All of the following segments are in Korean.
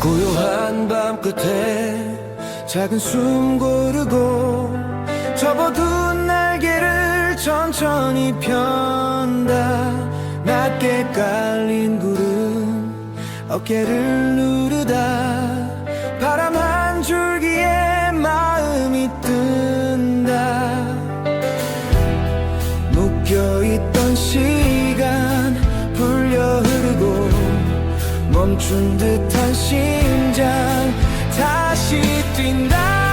고요한 밤 끝에 작은 숨 고르고 접어둔 날개를 천천히 편다. 낮게 깔린 구름 어깨를 누르다. 바람 한줄 멈춘 듯한 심장 다시 뛴다.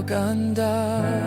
我感到。